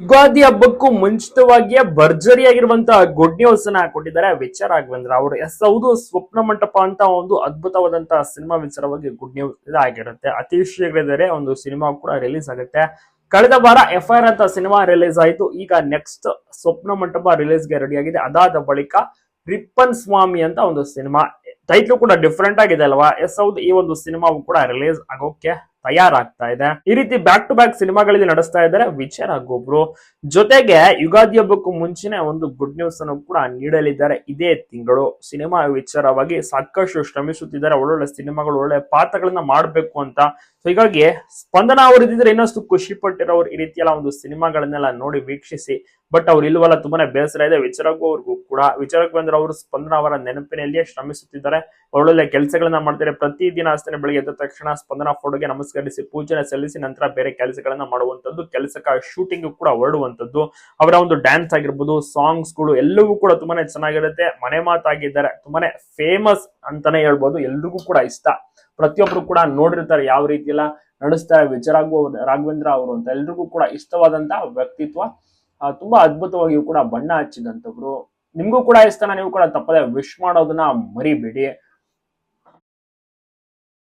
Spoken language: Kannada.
ಯುಗಾದಿ ಹಬ್ಬಕ್ಕೂ ಮುಂಚಿತವಾಗಿಯೇ ಭರ್ಜರಿಯಾಗಿರುವಂತಹ ಗುಡ್ ನ್ಯೂಸ್ ಅನ್ನ ಕೊಟ್ಟಿದ್ದಾರೆ. ವಿಚಾರ ರಾಘವೇಂದ್ರ ಅವರು ಎಸ್ ಹೌದು, ಸ್ವಪ್ನ ಮಂಟಪ ಅಂತ ಒಂದು ಅದ್ಭುತವಾದಂತಹ ಸಿನಿಮಾ ವಿಚಾರವಾಗಿ ಗುಡ್ ನ್ಯೂಸ್ ಇದಾಗಿರುತ್ತೆ. ಅತಿ ಶೀಘ್ರದಲ್ಲೇ ಒಂದು ಸಿನಿಮಾ ಕೂಡ ರಿಲೀಸ್ ಆಗುತ್ತೆ. ಕಳೆದ ವಾರ ಎಫ್ ಐ ಆರ್ ಅಂತ ಸಿನಿಮಾ ರಿಲೀಸ್ ಆಯಿತು. ಈಗ ನೆಕ್ಸ್ಟ್ ಸ್ವಪ್ನ ಮಂಟಪ ರಿಲೀಸ್ಗೆ ರೆಡಿ ಆಗಿದೆ. ಅದಾದ ಬಳಿಕ ರಿಪ್ಪನ್ ಸ್ವಾಮಿ ಅಂತ ಒಂದು ಸಿನಿಮಾ ಟೈಟ್ಲು ಕೂಡ ಡಿಫ್ರೆಂಟ್ ಆಗಿದೆ ಅಲ್ವಾ? ಎಸ್ ಹೌದು, ಈ ಒಂದು ಸಿನಿಮಾವು ಕೂಡ ರಿಲೀಸ್ ಆಗೋಕೆ ತಯಾರಾಗ್ತಾ ಇದೆ. ಈ ರೀತಿ ಬ್ಯಾಕ್ ಟು ಬ್ಯಾಕ್ ಸಿನಿಮಾಗಳಲ್ಲಿ ನಡೆಸ್ತಾ ಇದ್ದಾರೆ ವಿಚಾರ ಗೊಬ್ರು. ಜೊತೆಗೆ ಯುಗಾದಿ ಹಬ್ಬಕ್ಕೂ ಮುಂಚೆನೆ ಒಂದು ಗುಡ್ ನ್ಯೂಸ್ ಅನ್ನು ಕೂಡ ನೀಡಲಿದ್ದಾರೆ ಇದೇ ತಿಂಗಳು. ಸಿನಿಮಾ ವಿಚಾರವಾಗಿ ಸಾಕಷ್ಟು ಶ್ರಮಿಸುತ್ತಿದ್ದಾರೆ. ಒಳ್ಳೊಳ್ಳೆ ಸಿನಿಮಾಗಳು ಒಳ್ಳೆ ಪಾತ್ರಗಳನ್ನ ಮಾಡಬೇಕು ಅಂತ. ಸೊ ಹೀಗಾಗಿ ಸ್ಪಂದನ ಅವರು ಇನ್ನಷ್ಟು ಖುಷಿ ಪಟ್ಟಿರೋರು ಈ ರೀತಿಯೆಲ್ಲ ಒಂದು ಸಿನಿಮಾಗಳನ್ನೆಲ್ಲ ನೋಡಿ ವೀಕ್ಷಿಸಿ. ಬಟ್ ಅವ್ರು ಇಲ್ವಲ್ಲ, ತುಂಬಾನೇ ಬೇಸರ ಇದೆ. ವಿಚಾರಕ್ಕೂ ಅವ್ರಿಗೂ ಕೂಡ, ವಿಚಾರಕ್ಕೆ ಬಂದ್ರೆ ಅವರು ಸ್ಪಂದನ ಅವರ ನೆನಪಿನಲ್ಲಿಯೇ ಶ್ರಮಿಸುತ್ತಿದ್ದಾರೆ. ಒಳ್ಳೊಳ್ಳೆ ಕೆಲಸಗಳನ್ನ ಮಾಡ್ತಾರೆ ಪ್ರತಿದಿನ ಅಷ್ಟೇ ಬೆಳಿಗ್ಗೆ ಎದ್ದ ತಕ್ಷಣ ಸ್ಪಂದನ ಫೋಟೋಗೆ ನಮಸ್ಕರಿಸಿ ಪೂಜೆ ಸಲ್ಲಿಸಿ, ನಂತರ ಬೇರೆ ಕೆಲಸಗಳನ್ನ ಮಾಡುವಂತದ್ದು ಕೆಲಸಕ್ಕೆ ಶೂಟಿಂಗ್ ಕೂಡ ಹೊರಡುವಂತದ್ದು ಅವರ ಒಂದು ಡ್ಯಾನ್ಸ್ ಆಗಿರ್ಬೋದು ಸಾಂಗ್ಸ್ಗಳು ಎಲ್ಲವೂ ಕೂಡ ತುಂಬಾನೇ ಚೆನ್ನಾಗಿರುತ್ತೆ. ಮನೆ ಮಾತಾಗಿದ್ದಾರೆ. ತುಂಬಾನೇ ಫೇಮಸ್ ಅಂತಾನೆ ಹೇಳ್ಬೋದು. ಎಲ್ರಿಗೂ ಕೂಡ ಇಷ್ಟ. ಪ್ರತಿಯೊಬ್ರು ಕೂಡ ನೋಡಿರ್ತಾರೆ ಯಾವ ರೀತಿ ಎಲ್ಲ ನಡೆಸ್ತಾರೆ ವಿಚಾರಾಗುವ ರಾಘವೇಂದ್ರ ಅವರು ಅಂತ ಎಲ್ರಿಗೂ ಕೂಡ ಇಷ್ಟವಾದಂತಹ ವ್ಯಕ್ತಿತ್ವ. ತುಂಬಾ ಅದ್ಭುತವಾಗಿಯೂ ಕೂಡ ಬಣ್ಣ ಹಚ್ಚಿದಂಥವ್ರು. ನಿಮಗೂ ಕೂಡ ಇಷ್ಟನ ನೀವು ಕೂಡ ತಪ್ಪದೆ ವಿಶ್ ಮಾಡೋದನ್ನ ಮರಿಬೇಡಿ.